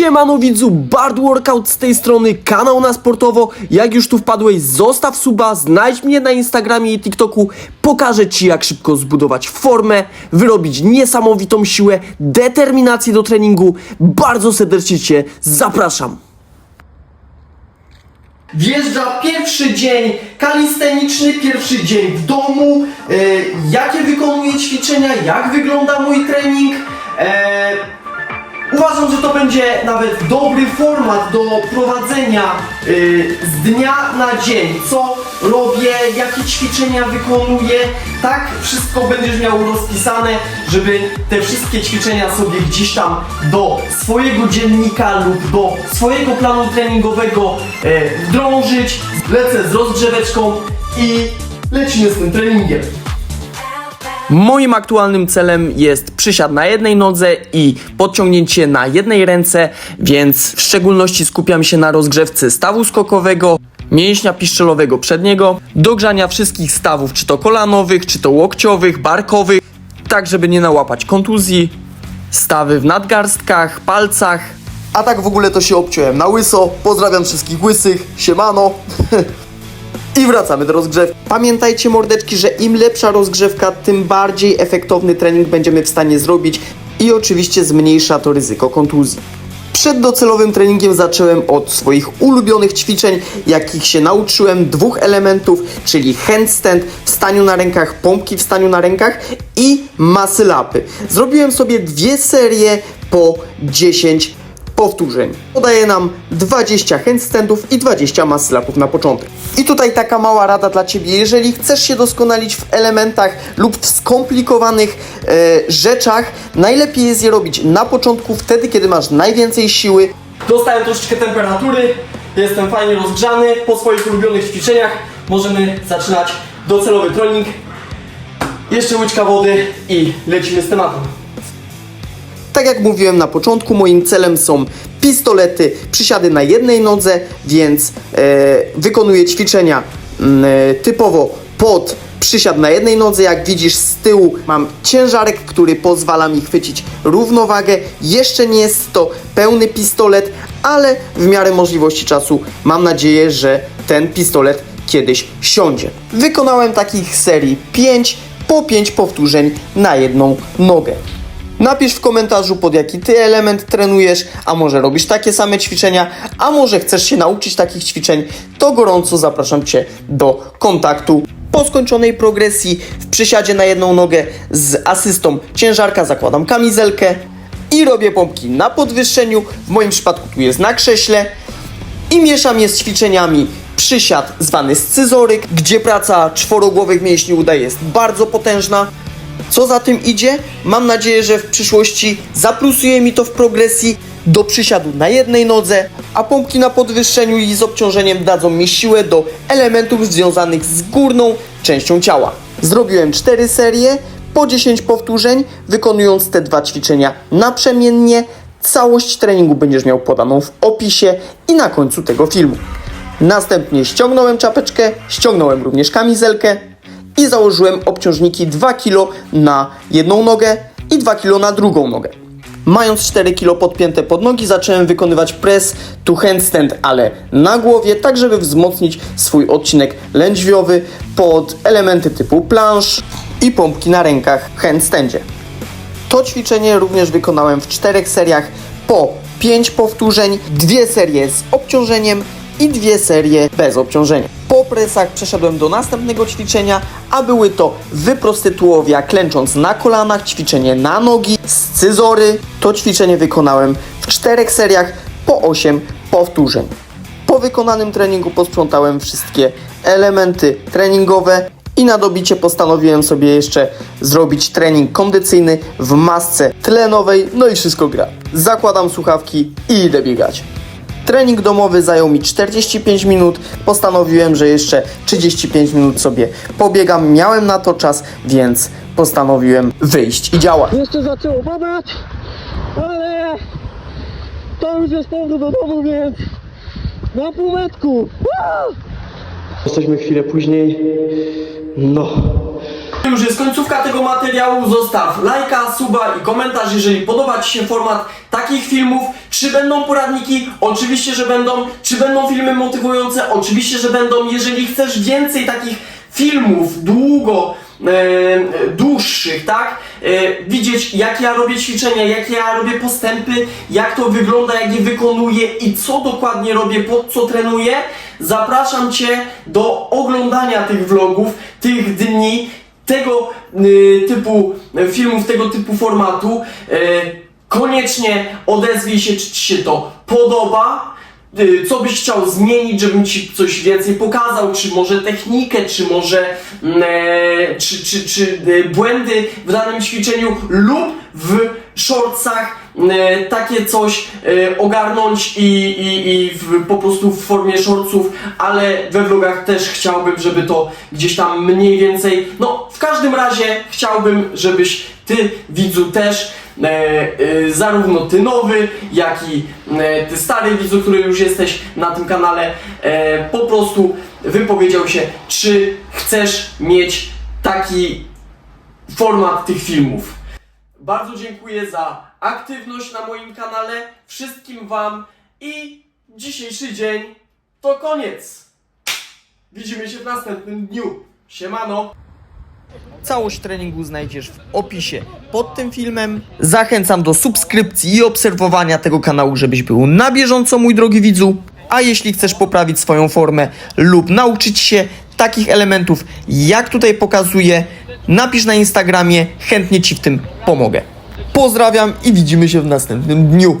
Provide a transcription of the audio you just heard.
Siemano widzu, Bard Workout z tej strony, kanał na sportowo. Jak już tu wpadłeś, zostaw suba, znajdź mnie na Instagramie i TikToku. Pokażę Ci jak szybko zbudować formę, wyrobić niesamowitą siłę, determinację do treningu. Bardzo serdecznie Cię zapraszam. Wjeżdża pierwszy dzień kalisteniczny, pierwszy dzień w domu. E, jakie wykonuję ćwiczenia, jak wygląda mój trening. E, uważam, że to będzie nawet dobry format do prowadzenia e, z dnia na dzień. Co robię, jakie ćwiczenia wykonuję. Tak wszystko będziesz miał rozpisane, żeby te wszystkie ćwiczenia sobie gdzieś tam do swojego dziennika lub do swojego planu treningowego e, wdrążyć. Lecę z rozgrzeweczką i lecimy z tym treningiem. Moim aktualnym celem jest przysiad na jednej nodze i podciągnięcie na jednej ręce, więc w szczególności skupiam się na rozgrzewce stawu skokowego, mięśnia piszczelowego przedniego, dogrzania wszystkich stawów, czy to kolanowych, czy to łokciowych, barkowych, tak żeby nie nałapać kontuzji, stawy w nadgarstkach, palcach. A tak w ogóle to się obciąłem na łyso. Pozdrawiam wszystkich łysych, siemano. I wracamy do rozgrzewki. Pamiętajcie mordeczki, że im lepsza rozgrzewka, tym bardziej efektowny trening będziemy w stanie zrobić i oczywiście zmniejsza to ryzyko kontuzji. Przed docelowym treningiem zacząłem od swoich ulubionych ćwiczeń, jakich się nauczyłem, dwóch elementów, czyli handstand w staniu na rękach, pompki w staniu na rękach i muscle upy. Zrobiłem sobie dwie serie po 10 powtórzeń. Podaje nam 20 handstandów i 20 muscle upów na początek. I tutaj taka mała rada dla Ciebie, jeżeli chcesz się doskonalić w elementach lub w skomplikowanych e, rzeczach, najlepiej jest je robić na początku, wtedy kiedy masz najwięcej siły. Dostałem troszeczkę temperatury, jestem fajnie rozgrzany, po swoich ulubionych ćwiczeniach możemy zaczynać docelowy trening. Jeszcze łyczka wody i lecimy z tematem. Tak jak mówiłem na początku, moim celem są pistolety, przysiady na jednej nodze, więc e, wykonuję ćwiczenia e, typowo pod przysiad na jednej nodze. Jak widzisz z tyłu mam ciężarek, który pozwala mi chwycić równowagę. Jeszcze nie jest to pełny pistolet, ale w miarę możliwości czasu mam nadzieję, że ten pistolet kiedyś siądzie. Wykonałem takich serii 5 po 5 powtórzeń na jedną nogę. Napisz w komentarzu pod jaki ty element trenujesz, a może robisz takie same ćwiczenia, a może chcesz się nauczyć takich ćwiczeń, to gorąco zapraszam Cię do kontaktu. Po skończonej progresji w przysiadzie na jedną nogę z asystą ciężarka zakładam kamizelkę i robię pompki na podwyższeniu. W moim przypadku tu jest na krześle i mieszam je z ćwiczeniami przysiad zwany scyzoryk, gdzie praca czworogłowych mięśni uda jest bardzo potężna. Co za tym idzie? Mam nadzieję, że w przyszłości zaplusuje mi to w progresji do przysiadu na jednej nodze, a pompki na podwyższeniu i z obciążeniem dadzą mi siłę do elementów związanych z górną częścią ciała. Zrobiłem 4 serie po 10 powtórzeń, wykonując te dwa ćwiczenia naprzemiennie. Całość treningu będziesz miał podaną w opisie i na końcu tego filmu. Następnie ściągnąłem czapeczkę, ściągnąłem również kamizelkę, i założyłem obciążniki 2 kg na jedną nogę i 2 kg na drugą nogę. Mając 4 kg podpięte pod nogi, zacząłem wykonywać press to handstand, ale na głowie, tak żeby wzmocnić swój odcinek lędźwiowy pod elementy typu plansz i pompki na rękach w handstandzie. To ćwiczenie również wykonałem w czterech seriach po 5 powtórzeń, dwie serie z obciążeniem i dwie serie bez obciążenia. Po presach przeszedłem do następnego ćwiczenia, a były to wyprosty tułowia klęcząc na kolanach, ćwiczenie na nogi, scyzory. To ćwiczenie wykonałem w czterech seriach po 8 powtórzeń. Po wykonanym treningu posprzątałem wszystkie elementy treningowe i na dobicie postanowiłem sobie jeszcze zrobić trening kondycyjny w masce tlenowej, no i wszystko gra. Zakładam słuchawki i idę biegać. Trening domowy zajął mi 45 minut. Postanowiłem, że jeszcze 35 minut sobie pobiegam. Miałem na to czas, więc postanowiłem wyjść i działać. Jeszcze zaczęło padać, ale to już jest powrót do domu, więc na półmetku. Jesteśmy chwilę później. No. Już jest końcówka tego materiału. Zostaw lajka, suba i komentarz, jeżeli podoba Ci się format takich filmów. Czy będą poradniki? Oczywiście, że będą. Czy będą filmy motywujące? Oczywiście, że będą. Jeżeli chcesz więcej takich filmów długo, e, dłuższych, tak? E, widzieć, jak ja robię ćwiczenia, jak ja robię postępy, jak to wygląda, jak je wykonuję i co dokładnie robię, pod co trenuję, zapraszam Cię do oglądania tych vlogów, tych dni, tego y, typu filmów, tego typu formatu. Y, koniecznie odezwij się, czy Ci się to podoba. Y, Co byś chciał zmienić, żebym ci coś więcej pokazał, czy może technikę, czy może mm, e, czy, czy, czy e, błędy w danym ćwiczeniu lub w shortsach e, takie coś e, ogarnąć i, i, i w, po prostu w formie shortsów, ale we vlogach też chciałbym, żeby to gdzieś tam mniej więcej, no w każdym razie chciałbym, żebyś ty widzu też e, e, zarówno ty nowy, jak i e, ty stary widzu, który już jesteś na tym kanale, e, po prostu wypowiedział się, czy chcesz mieć taki format tych filmów. Bardzo dziękuję za aktywność na moim kanale, wszystkim Wam i dzisiejszy dzień to koniec. Widzimy się w następnym dniu. Siemano! Całość treningu znajdziesz w opisie pod tym filmem. Zachęcam do subskrypcji i obserwowania tego kanału, żebyś był na bieżąco, mój drogi widzu. A jeśli chcesz poprawić swoją formę lub nauczyć się takich elementów, jak tutaj pokazuję, napisz na Instagramie, chętnie Ci w tym pomogę. Pozdrawiam i widzimy się w następnym dniu.